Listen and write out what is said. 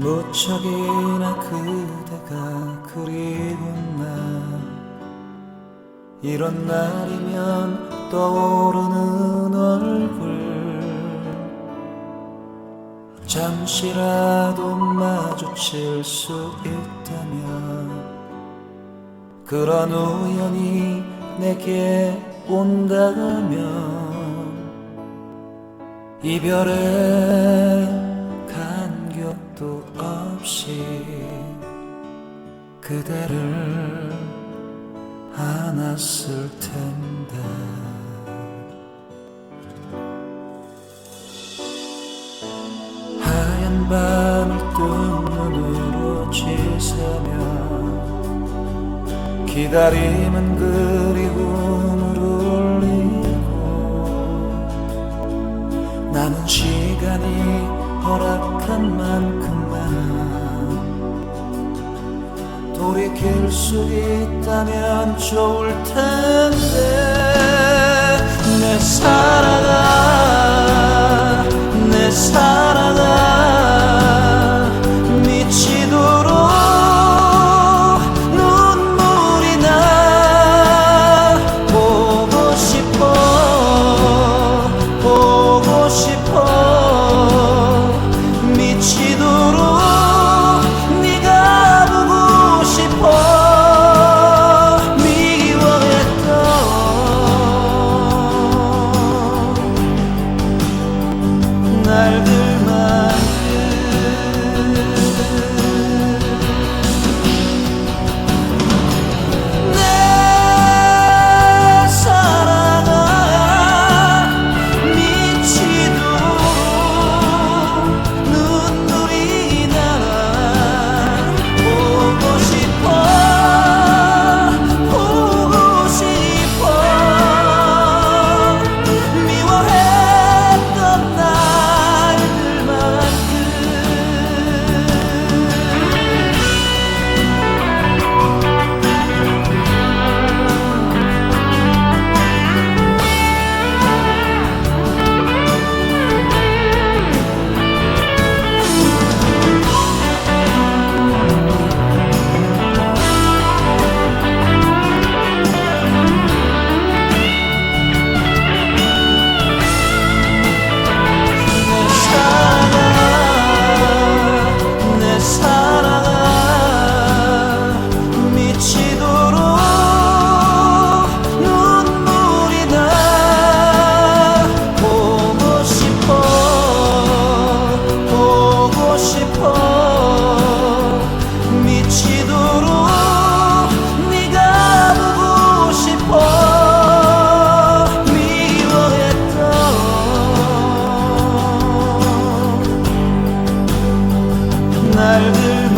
무척이나 그대가 그리웠나. 이런 날이면 떠오르는 얼굴. 잠시라도 마주칠 수 있다면 그런 우연이 내게 온다면 간격도 없이 그대를 안았을 텐데. 하얀 밤을 뜬 눈으로 지새며 기다림은 그리움 돌이킬 수 있다면 좋을 텐데 내 사랑아 내 사랑아 미치도록 눈물이 나 보고 싶어 보고 싶어 nerede